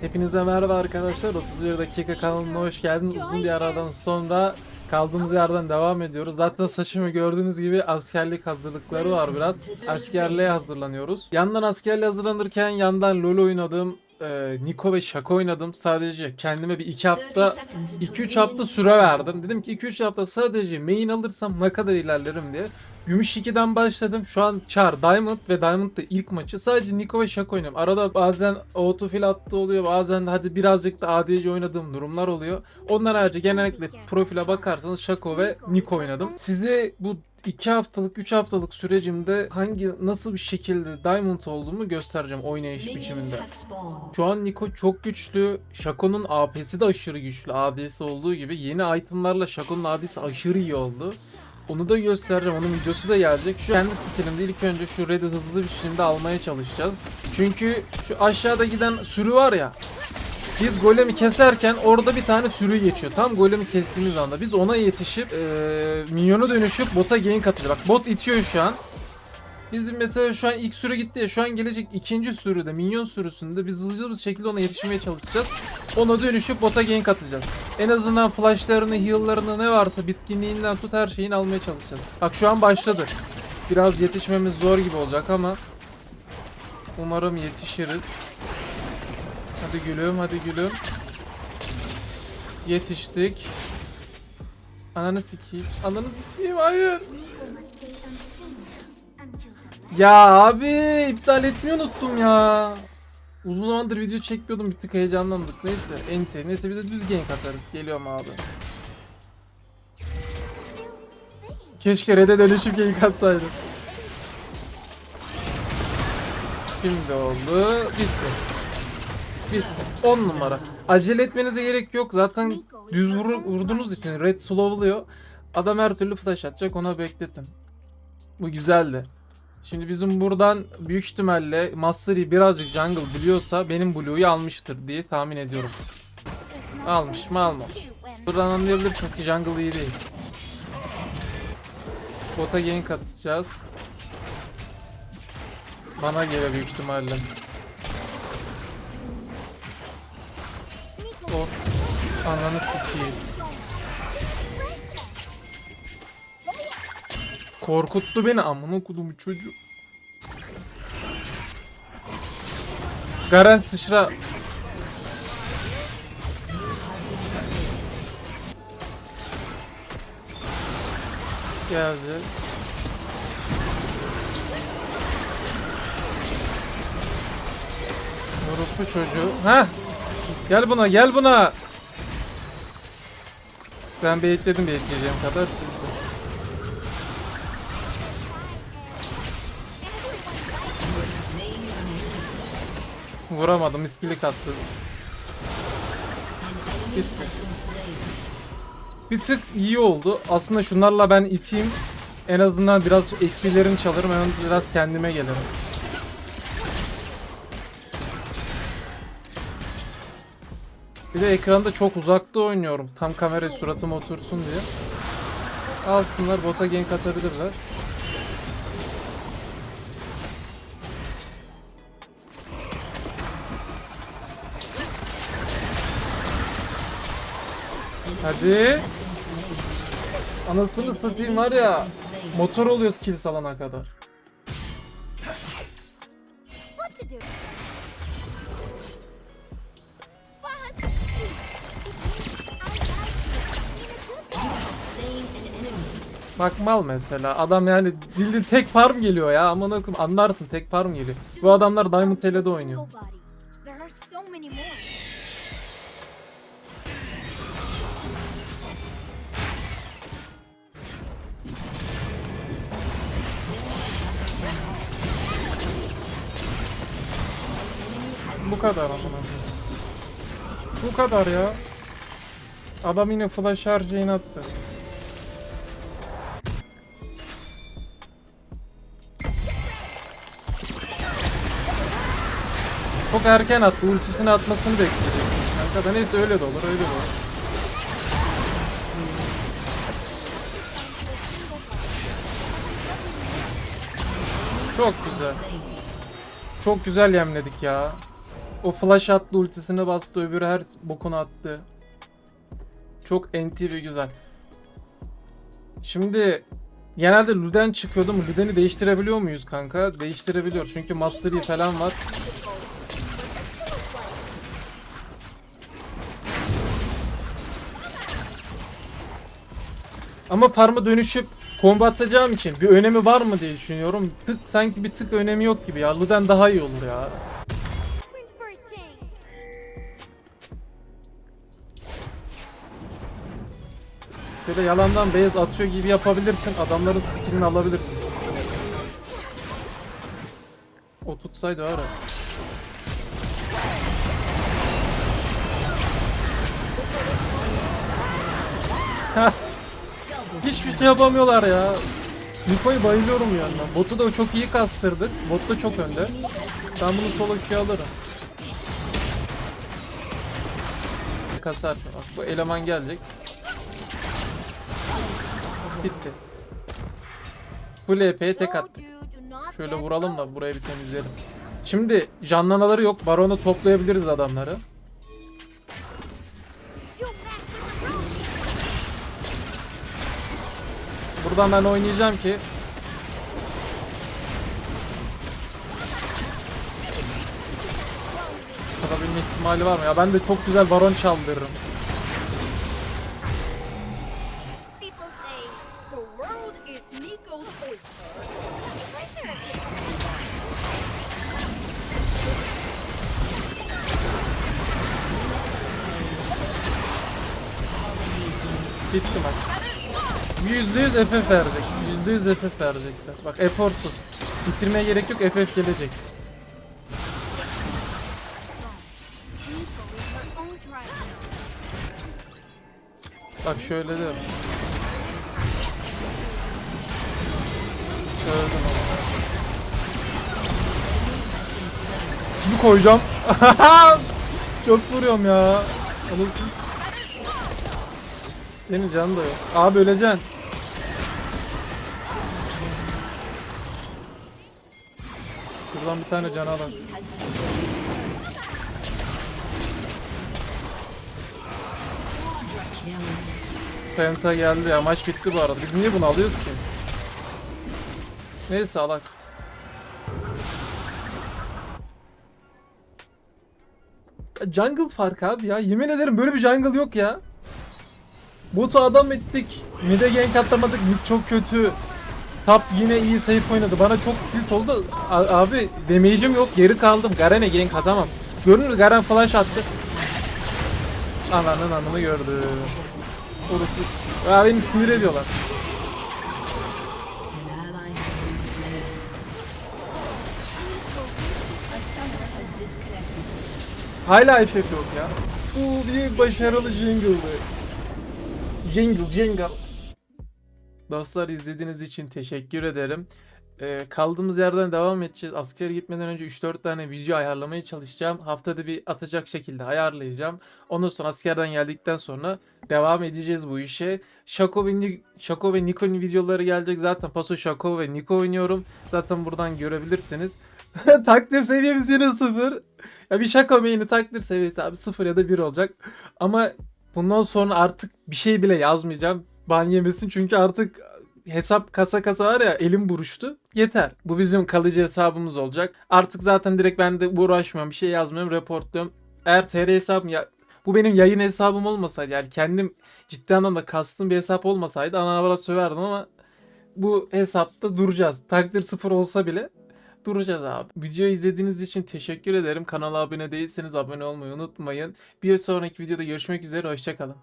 Hepinize merhaba arkadaşlar. 31 dakika kanalına hoş geldiniz. Uzun bir aradan sonra kaldığımız yerden devam ediyoruz. Zaten saçımı gördüğünüz gibi askerlik hazırlıkları var biraz. Askerliğe hazırlanıyoruz. Yandan askerliğe hazırlanırken yandan LoL oynadım. Ee, Niko ve Şaka oynadım. Sadece kendime bir iki hafta 2-3 hafta süre verdim. Dedim ki 2-3 hafta sadece main alırsam ne kadar ilerlerim diye. Gümüş 2'den başladım. Şu an Char, Diamond ve Diamond'da ilk maçı. Sadece Niko ve Şaka oynuyorum. Arada bazen autofill attı oluyor. Bazen de hadi birazcık da ADC oynadığım durumlar oluyor. Onlar harici genellikle profile bakarsanız Şako ve Niko oynadım. Size bu 2 haftalık 3 haftalık sürecimde hangi nasıl bir şekilde Diamond olduğumu göstereceğim oynayış biçiminde. Şu an Niko çok güçlü. Shaco'nun AP'si de aşırı güçlü. AD'si olduğu gibi. Yeni itemlarla Shaco'nun AD'si aşırı iyi oldu. Onu da göstereceğim. Onun videosu da gelecek. Şu kendi skillimde ilk önce şu red'i hızlı bir biçimde almaya çalışacağız. Çünkü şu aşağıda giden sürü var ya. Biz golemi keserken orada bir tane sürü geçiyor. Tam golemi kestiğimiz anda biz ona yetişip eee minyona dönüşüp bota gank atacağız. Bak bot itiyor şu an. Bizim mesela şu an ilk sürü gitti ya şu an gelecek ikinci sürüde minyon sürüsünde biz hızlı bir şekilde ona yetişmeye çalışacağız. Ona dönüşüp bota gank atacağız. En azından flashlarını, heal'larını ne varsa bitkinliğinden tut her şeyini almaya çalışacağız. Bak şu an başladı. Biraz yetişmemiz zor gibi olacak ama umarım yetişiriz. Hadi gülüm, hadi gülüm. Yetiştik. Ananı sikeyim. Ananı sikeyim, hayır. Ya abi iptal etmeyi unuttum ya. Uzun zamandır video çekmiyordum bir tık heyecanlandık. Neyse ente. Neyse bize düz gank atarız. Geliyorum abi. Keşke red'e dönüşüp gank atsaydım. Şimdi oldu. Bitti. Bitti. 10 numara. Acele etmenize gerek yok. Zaten düz vur, vurduğunuz için red slowluyor. Adam her türlü flash atacak ona bekletin. Bu güzeldi. Şimdi bizim buradan büyük ihtimalle Mastery birazcık jungle biliyorsa benim Blue'yu almıştır diye tahmin ediyorum. Almış mı almamış. Buradan anlayabilirsiniz ki jungle iyi değil. Bota gank atacağız. Bana göre büyük ihtimalle. O ananı sikeyim. Korkuttu beni amına kodum çocuğu. Garanti sıçra. Geldi. Orospu çocuğu. Ha? Gel buna, gel buna. Ben bekledim bekleyeceğim kadar. Vuramadım, iskilik attı. Gitti. Bir tık iyi oldu. Aslında şunlarla ben iteyim. En azından biraz XP'lerini çalırım. En biraz kendime gelirim. Bir de ekranda çok uzakta oynuyorum. Tam kamera suratıma otursun diye. Alsınlar bota gank atabilirler. Hadi. Anasını satayım var ya. Motor oluyoruz kill salana kadar. Bak mal mesela. Adam yani bildiğin tek farm geliyor ya. Aman okum anlarsın tek farm geliyor. Bu adamlar Diamond TL'de oynuyor. Bu kadar amına. Bu kadar ya. Adam yine flash harcayını attı. Çok erken attı. Ultisini atmasını bekleyecek. Kanka da neyse öyle de olur öyle de olur. Çok güzel. Çok güzel yemledik ya. O flash attı ultisine bastı öbürü her bokunu attı. Çok NT ve güzel. Şimdi genelde Luden çıkıyordu mu? Luden'i değiştirebiliyor muyuz kanka? Değiştirebiliyor çünkü Master Yi falan var. Ama parma dönüşüp combo atacağım için bir önemi var mı diye düşünüyorum. Tık sanki bir tık önemi yok gibi ya. Luden daha iyi olur ya. Böyle yalandan beyaz atıyor gibi yapabilirsin. Adamların skillini alabilirsin. O tutsaydı var ya. Hiçbir şey yapamıyorlar ya. Niko'yu bayılıyorum bir. Botu da çok iyi kastırdık. Bot da çok önde. Ben bunu solo queue alırım. Kasarsın. Bak bu eleman gelecek. Bitti. Bu LP'ye tek attı. Told you, do not Şöyle vuralım da burayı bir temizleyelim. Şimdi canlanaları yok. Baronu toplayabiliriz adamları. Buradan ben oynayacağım ki Kalabilme ihtimali var mı? Ya ben de çok güzel baron çaldırırım. Bitti maç. %100 FF verecek. %100 FF verecekler. Bak eforsuz. Bitirmeye gerek yok FF gelecek. Bak şöyle de. Öldüm. Kimi koyacağım? Çok vuruyorum ya. Anasını. Senin canın da yok. Abi öleceksin. Şuradan bir tane can alın. Penta geldi ya maç bitti bu arada. Biz niye bunu alıyoruz ki? Neyse alak. Jungle fark abi ya. Yemin ederim böyle bir jungle yok ya. Botu adam ettik. Mid'e gank atlamadık. Mid çok kötü. Top yine iyi safe oynadı. Bana çok tilt oldu. Abi damage'im yok. Geri kaldım. Garen'e gank atamam. Görünür Garen flash attı. Ananın anını gördü. Orası. Ya beni sinir ediyorlar. Hala FF yok ya. Bu bir başarılı jingle'dı. Jingle jingle. Dostlar izlediğiniz için teşekkür ederim. Ee, kaldığımız yerden devam edeceğiz. Askere gitmeden önce 3-4 tane video ayarlamaya çalışacağım. Haftada bir atacak şekilde ayarlayacağım. Ondan sonra askerden geldikten sonra devam edeceğiz bu işe. Şako ve, Şako ve Niko'nun videoları gelecek. Zaten Paso Şako ve Niko oynuyorum. Zaten buradan görebilirsiniz. takdir seviyemiz yine sıfır. Ya bir Şako main'i takdir seviyesi abi sıfır ya da bir olacak. Ama bundan sonra artık bir şey bile yazmayacağım. Ban yemesin çünkü artık hesap kasa kasa var ya elim buruştu. Yeter. Bu bizim kalıcı hesabımız olacak. Artık zaten direkt ben de uğraşmıyorum. Bir şey yazmıyorum. Reportluyorum. Eğer TR hesabım ya bu benim yayın hesabım olmasaydı yani kendim ciddi anlamda kastım bir hesap olmasaydı ana avrat söverdim ama bu hesapta duracağız. Takdir sıfır olsa bile duracağız abi. Videoyu izlediğiniz için teşekkür ederim. Kanala abone değilseniz abone olmayı unutmayın. Bir sonraki videoda görüşmek üzere. Hoşçakalın.